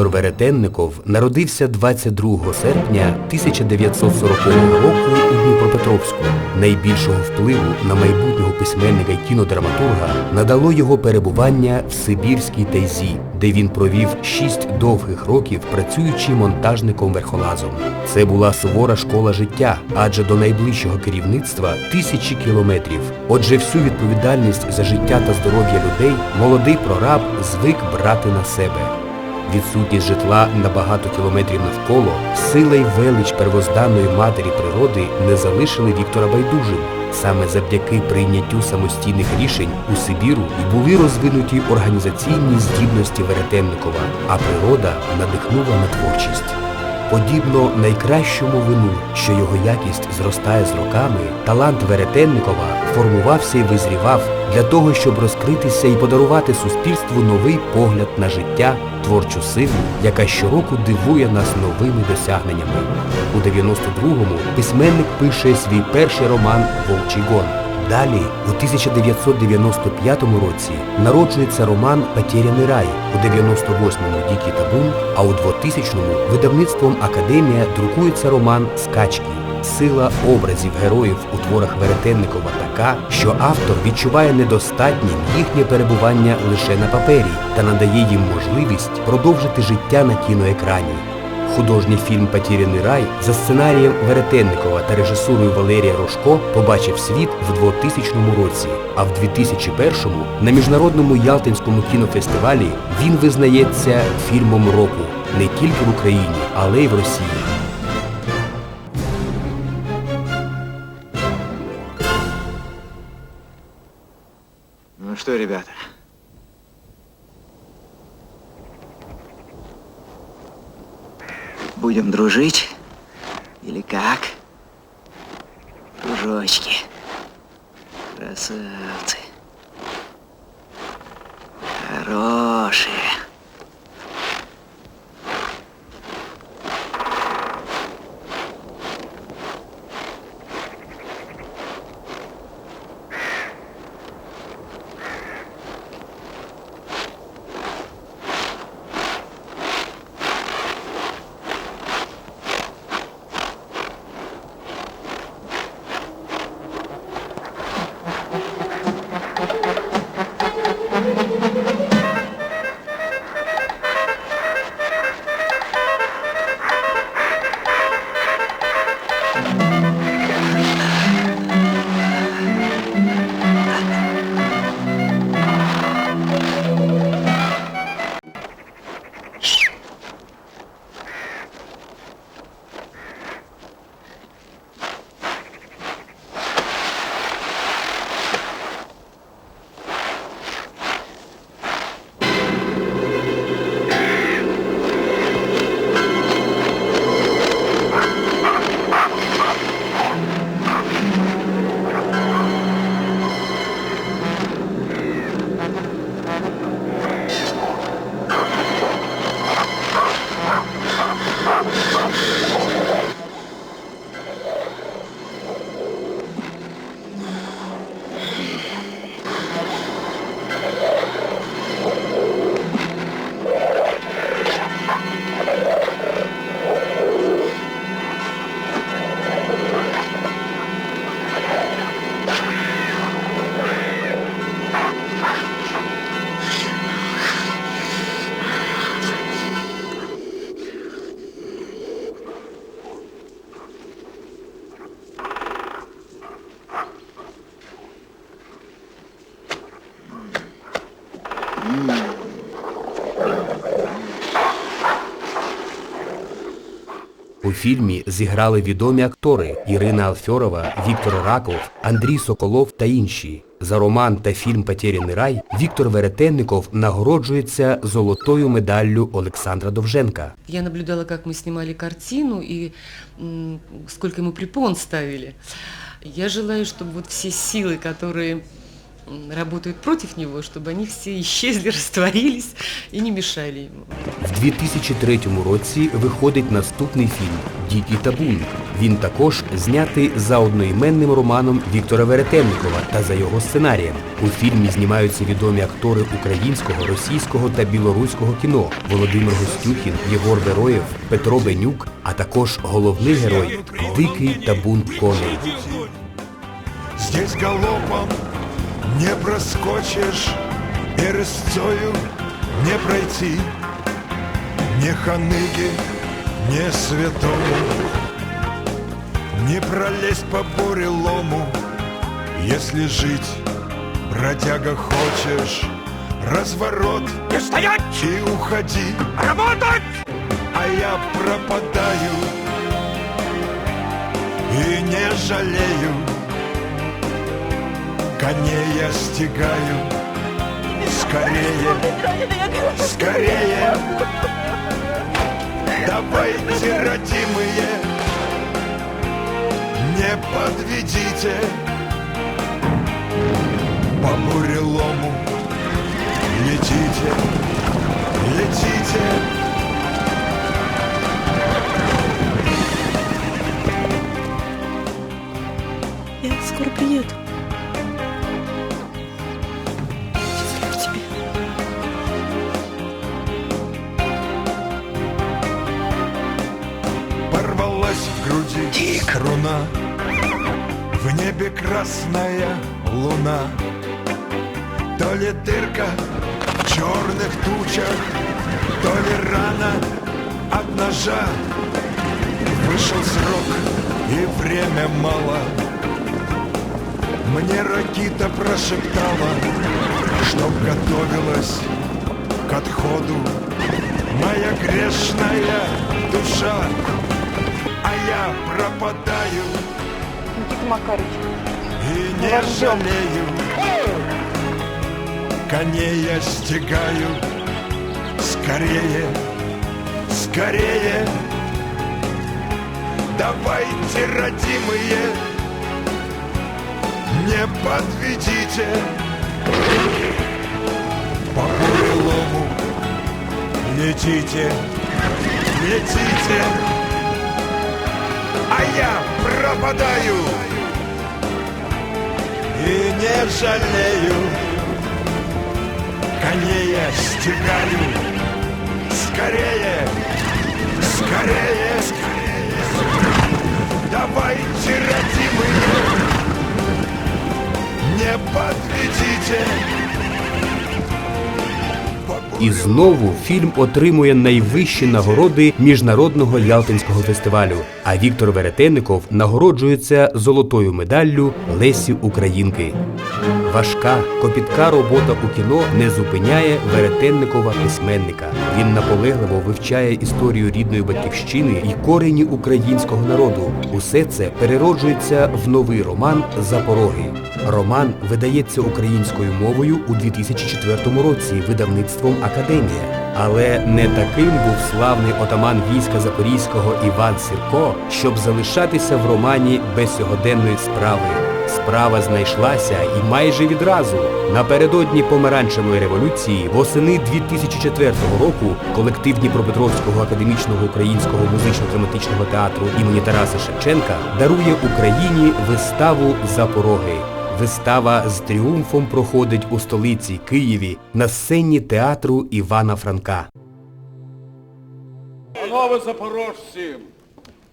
Віктор Веретенников народився 22 серпня 1940 року у Дніпропетровську. Найбільшого впливу на майбутнього письменника й кінодраматурга надало його перебування в Сибірській тайзі, де він провів 6 довгих років, працюючи монтажником-верхолазом. Це була сувора школа життя, адже до найближчого керівництва тисячі кілометрів. Отже, всю відповідальність за життя та здоров'я людей молодий прораб звик брати на себе. Відсутність житла на багато кілометрів навколо, сила й велич первозданної матері природи не залишили Віктора байдужим. Саме завдяки прийняттю самостійних рішень у Сибіру і були розвинуті організаційні здібності Веретенникова, а природа надихнула на творчість. Подібно найкращому вину, що його якість зростає з роками, талант Веретенникова формувався і визрівав для того, щоб розкритися і подарувати суспільству новий погляд на життя, творчу силу, яка щороку дивує нас новими досягненнями. У 92-му письменник пише свій перший роман Вовчий гон. Далі, у 1995 році, народжується роман «Потеряний рай», у 98-му «Дикий табун», а у 2000-му видавництвом Академія друкується роман «Скачки». Сила образів героїв у творах Веретенникова така, що автор відчуває недостатнім їхнє перебування лише на папері та надає їм можливість продовжити життя на кіноекрані. Художній фільм «Потеряний рай» за сценарієм Веретенникова та режисурою Валерія Рожко побачив світ в 2000 році, а в 2001-му на міжнародному Ялтинському кінофестивалі він визнається фільмом року не тільки в Україні, але й в Росії. Что, ребята? Будем дружить? Или как? Дружочки. Красавцы. Хорошие. фільмі зіграли відомі актори Ірина Алфьорова, Віктор Раков, Андрій Соколов та інші. За роман та фільм «Потеряний рай» Віктор Веретенников нагороджується золотою медаллю Олександра Довженка. Я наблюдала, как мы снимали картину и м, сколько ему препон ставили. Я желаю, чтобы вот все силы, которые м, работают против него, чтобы они все исчезли, растворились и не мешали ему. В 2003 році виходить наступний фільм «Дикий табун». Він також знятий за одноіменним романом Віктора Веретенникова та за його сценарієм. У фільмі знімаються відомі актори українського, російського та білоруського кіно Володимир Гостюхін, Єгор Бероєв, Петро Бенюк, а також головний герой Дикий табун коней. Здесь галопом не проскочишь И рысцою не пройти Ни ханыги, ни святому Не пролезть по бурелому Если жить, бродяга, хочешь Разворот Не стоять! и уходи Работать! А я пропадаю И не жалею Коней я стигаю Скорее, скорее. Давайте, родимые Не подведите. По бурелому Летите, летите. Я скоро приеду. Груди струна В небе красная луна. То ли дырка в черных тучах То ли рана от ножа. Вышел срок и время мало. Мне Ракита прошептала Чтоб готовилась к отходу. Моя грешная душа я пропадаю. Никита Макарович, и не жалею. Коней я стегаю. Скорее, скорее. Давайте, родимые Не подведите. По бурелому Летите, летите А я пропадаю. И не жалею. Коней я стегаю. Скорее, скорее, скорее. Давайте, родимые Не подведите І знову фільм отримує найвищі нагороди міжнародного Ялтинського фестивалю. А Віктор Веретенников нагороджується золотою медаллю Лесі Українки. Важка, копітка робота у кіно не зупиняє Веретенникова письменника. Він наполегливо вивчає історію рідної батьківщини і корені українського народу. Усе це перероджується в новий роман Запороги. Роман видається українською мовою у 2004 році видавництвом Академія. Але не таким був славний отаман війська Запорізького Іван Сірко, щоб залишатися в романі без сьогоденної справи. Справа знайшлася і майже відразу. Напередодні помаранчевої революції восени 2004 року колектив Дніпропетровського академічного українського музично-драматичного театру імені Тараса Шевченка дарує Україні виставу Запороги. Вистава з тріумфом проходить у столиці Києві на сцені театру Івана Франка. Панове запорожці,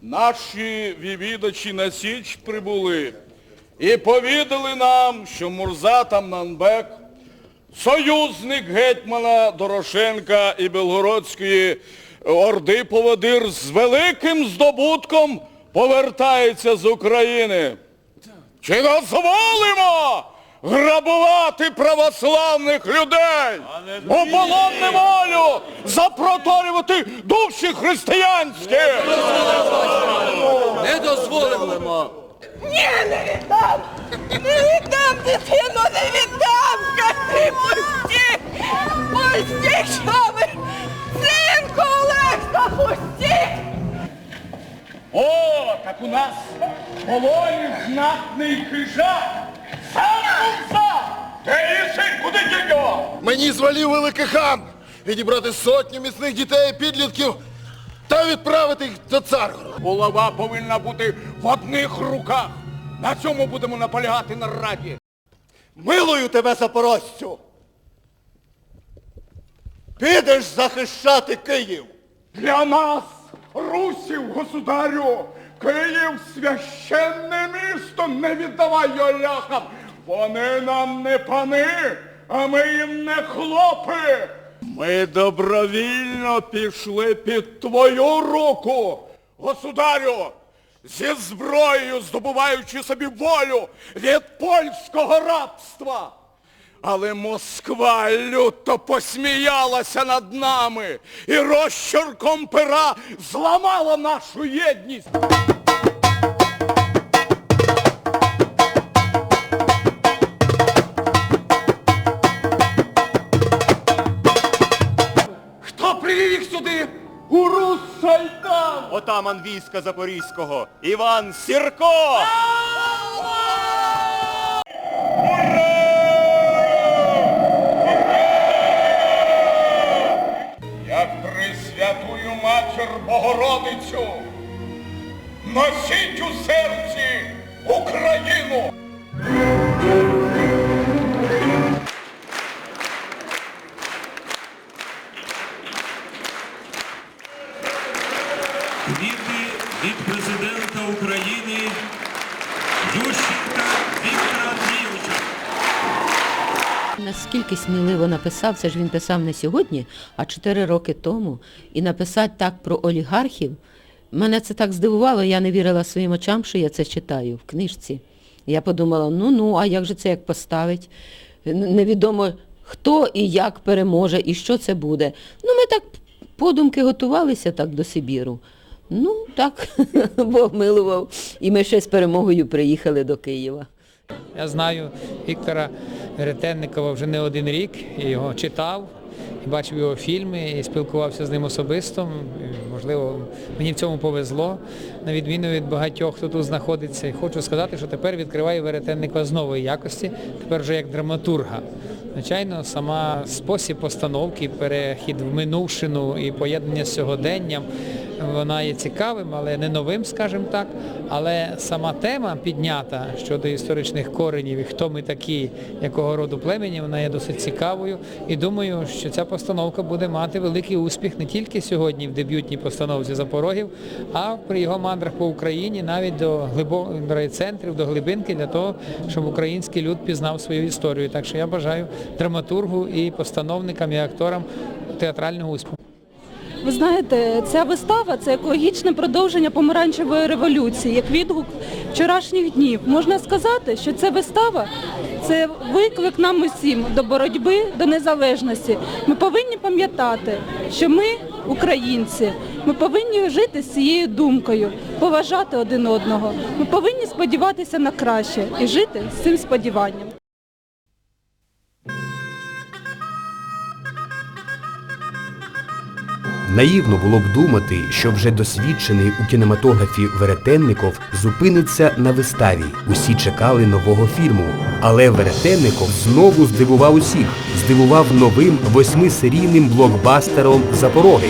наші відвідачі на Січ прибули і повідали нам, що Мурза Тамнанбек, союзник гетьмана Дорошенка і Белгородської орди поводир з великим здобутком повертається з України. Чи дозволимо грабувати православних людей? У полон неволю запроторювати душі християнські! Не дозволимо! Ні, не віддам! Не віддам дитину, не віддам! Скажи, пусті! Пусті, що ви! Синку Олекса, пусті! О, так у нас в полоні знатний хижак! Сам Мурза! Де єси? Куди дідьо? Мені звалів великий хан відібрати сотню міцних дітей і підлітків та відправити їх до Царгорода. Булава повинна бути в одних руках. На цьому будемо наполягати на раді. Милую тебе, запорожцю! Підеш захищати Київ! Для нас, русів, государю, Київ священне місто, не віддавай його ляхам. Вони нам не пани, а ми їм не хлопи. Ми добровільно пішли під твою руку, государю, зі зброєю здобуваючи собі волю від польського рабства. Але Москва люто посміялася над нами і розчерком пера зламала нашу єдність. Отаман війська Запорізького Іван Сірко! як присвятую матір Богородицю, носіть у серці Україну! Наскільки сміливо написав, це ж він писав не сьогодні, а чотири роки тому. І написати так про олігархів, мене це так здивувало, я не вірила своїм очам, що я це читаю в книжці. Я подумала, ну-ну, а як же це як поставить? Невідомо хто і як переможе, і що це буде. Ну, ми так подумки готувалися так до Сибіру. Ну, так, Бог милував. І ми ще з перемогою приїхали до Києва. Я знаю Віктора Ретенникова вже не один рік, і його читав, і бачив його фільми, і спілкувався з ним особисто. Можливо, мені в цьому повезло, на відміну від багатьох, хто тут знаходиться. І хочу сказати, що тепер відкриваю Веретенникова з нової якості, тепер вже як драматурга. Звичайно, сама спосіб постановки, перехід в минувшину і поєднання з сьогоденням, вона є цікавим, але не новим, скажімо так. Але сама тема піднята щодо історичних коренів і хто ми такі, якого роду племені, вона є досить цікавою. І думаю, що ця постановка буде мати великий успіх не тільки сьогодні в дебютній постановці Запорогів, а при його мандрах по Україні, навіть до глибо- до райцентрів, до глибинки, для того, щоб український люд пізнав свою історію. Так що я бажаю драматургу і постановникам, і акторам театрального успіху. Ви знаєте, ця вистава це екологічне продовження помаранчевої революції, як відгук вчорашніх днів. Можна сказати, що ця вистава це виклик нам усім до боротьби, до незалежності. Ми повинні пам'ятати, що ми українці. Ми повинні жити з цією думкою, поважати один одного. Ми повинні сподіватися на краще і жити з цим сподіванням. Наївно було б думати, що вже досвідчений у кінематографі Веретенников зупиниться на виставі. Усі чекали нового фільму. Але Веретенников знову здивував усіх. Здивував новим восьмисерійним блокбастером Запороги.